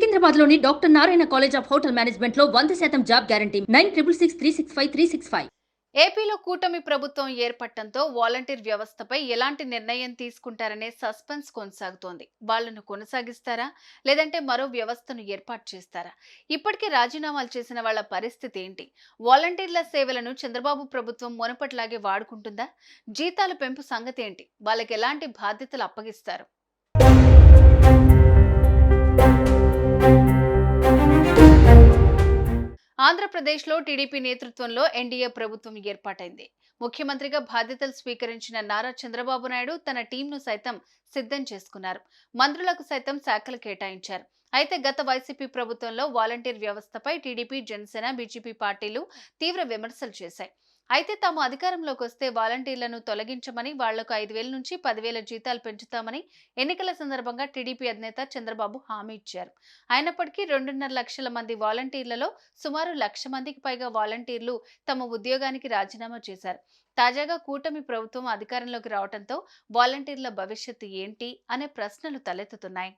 సికింద్రాబాద్లోని doctor Narayana college of hotel మేనేజ్మెంట్లో వంద శాతం job guarantee. Nine triple six three six five three six five. ఏపీలో కూటమి ప్రభుత్వం ఏర్పడటంతో వాలంటీర్ వ్యవస్థపై ఎలాంటి నిర్ణయం తీసుకుంటారనే సస్పెన్స్ కొనసాగుతోంది. వాళ్ళను కొనసాగిస్తారా? లేదంటే మరో వ్యవస్థను ఏర్పాటు చేస్తారా? ఇప్పటికే రాజీనామాలు చేసిన వాళ్ళ పరిస్థితి ఏంటి? వాలంటీర్ల సేవలను చంద్రబాబు ప్రభుత్వం మునపట్లాగే వాడుకుంటుందా? జీతాల పెంపు సంగతి ఏంటి? వాళ్ళకి ఎలాంటి బాధ్యతలు అప్పగిస్తారు? ఆంధ్రప్రదేశ్లో టీడీపీ నేతృత్వంలో ఎన్డీఏ ప్రభుత్వం ఏర్పాటైంది. ముఖ్యమంత్రిగా బాధ్యతలు స్వీకరించిన నారా చంద్రబాబు నాయుడు తన టీంను సైతం సిద్ధం చేసుకున్నారు. మంత్రులకు సైతం శాఖలు కేటాయించారు. అయితే గత వైసీపీ ప్రభుత్వంలో వాలంటీర్ వ్యవస్థపై టీడీపీ జనసేన బీజేపీ పార్టీలు తీవ్ర విమర్శలు చేశాయి. అయితే తాము అధికారంలోకి వస్తే వాలంటీర్లను తొలగించమని వాళ్ళకు ఐదు వేల నుంచి పదివేల జీతాలు పెంచుతామని ఎన్నికల సందర్భంగా టీడీపీ అధినేత చంద్రబాబు హామీ ఇచ్చారు. అయినప్పటికీ రెండున్నర లక్షల మంది వాలంటీర్లలో సుమారు లక్ష మందికి పైగా వాలంటీర్లు తమ ఉద్యోగానికి రాజీనామా చేశారు. తాజాగా కూటమి ప్రభుత్వం అధికారంలోకి రావడంతో వాలంటీర్ల భవిష్యత్తు ఏంటి అనే ప్రశ్నలు తలెత్తుతున్నాయి.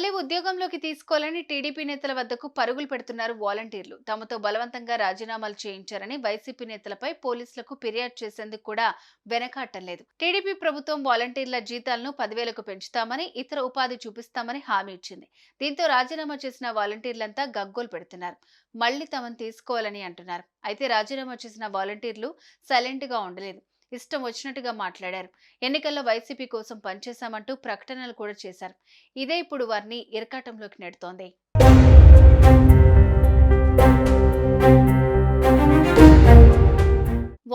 మళ్ళీ ఉద్యోగంలోకి తీసుకోవాలని టీడీపీ నేతల వద్దకు పరుగులు పెడుతున్నారు వాలంటీర్లు. తమతో బలవంతంగా రాజీనామాలు చేయించారని వైసీపీ నేతలపై పోలీసులకు ఫిర్యాదు చేసేందుకు కూడా వెనకాటం లేదు. టీడీపీ ప్రభుత్వం వాలంటీర్ల జీతాలను పదివేలకు పెంచుతామని ఇతర ఉపాధి చూపిస్తామని హామీ ఇచ్చింది. దీంతో రాజీనామా చేసిన వాలంటీర్లంతా గగ్గోలు పెడుతున్నారు. మళ్ళీ తమను తీసుకోవాలని అంటున్నారు. అయితే రాజీనామా చేసిన వాలంటీర్లు సైలెంట్గా ఉండలేదు. ఇష్టం వచ్చినట్టుగా మాట్లాడారు. ఎన్నికల్లో వైసీపీ కోసం పనిచేశామంటూ ప్రకటనలు కూడా చేశారు. ఇదే ఇప్పుడు వారిని ఇరకాటంలోకి నెడుతోంది.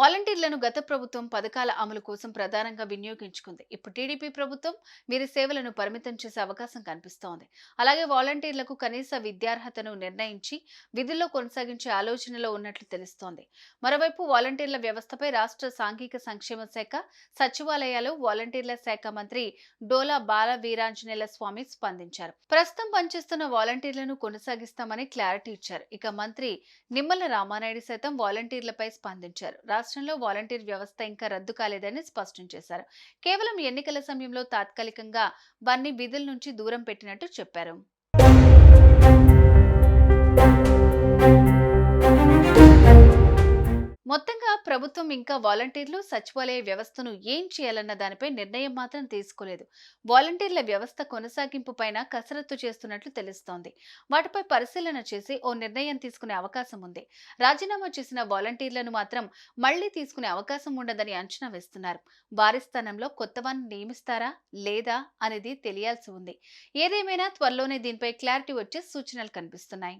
వాలంటీర్లను గత ప్రభుత్వం పథకాల అమలు కోసం ప్రధానంగా వినియోగించుకుంది. ఇప్పుడు టీడీపీ ప్రభుత్వం వీరి సేవలను పరిమితం చేసే అవకాశం కనిపిస్తోంది. అలాగే వాలంటీర్లకు కనీస విద్యార్హతను నిర్ణయించి విధుల్లో కొనసాగించే ఆలోచనలో ఉన్నట్లు తెలుస్తోంది. మరోవైపు వాలంటీర్ల వ్యవస్థపై రాష్ట్ర సాంఘిక సంక్షేమ శాఖ సచివాలయాలు వాలంటీర్ల శాఖ మంత్రి డోలా బాల వీరాంజనేల స్వామి స్పందించారు. ప్రస్తుతం పనిచేస్తున్న వాలంటీర్లను కొనసాగిస్తామని క్లారిటీ ఇచ్చారు. ఇక మంత్రి నిమ్మల రామానాయుడు సైతం వాలంటీర్లపై స్పందించారు. రాష్ట్రంలో వాలంటీర్ వ్యవస్థ ఇంకా రద్దు కాలేదని స్పష్టం చేశారు. కేవలం ఎన్నికల సమయంలో తాత్కాలికంగా వారిని విధుల నుంచి దూరం పెట్టినట్టు చెప్పారు. ప్రభుత్వం ఇంకా వాలంటీర్లు సచివాలయ వ్యవస్థను ఏం చేయాలన్న దానిపై నిర్ణయం మాత్రం తీసుకోలేదు. వాలంటీర్ల వ్యవస్థ కొనసాగింపు పైన కసరత్తు చేస్తున్నట్లు తెలుస్తోంది. వాటిపై పరిశీలన చేసి ఓ నిర్ణయం తీసుకునే అవకాశం ఉంది. రాజీనామా చేసిన వాలంటీర్లను మాత్రం మళ్ళీ తీసుకునే అవకాశం ఉండదని అంచనా వేస్తున్నారు. వారి స్థానంలో కొత్త వారిని నియమిస్తారా? లేదా? అనేది తెలియాల్సి ఉంది. ఏదేమైనా త్వరలోనే దీనిపై క్లారిటీ వచ్చే సూచనలు కనిపిస్తున్నాయి.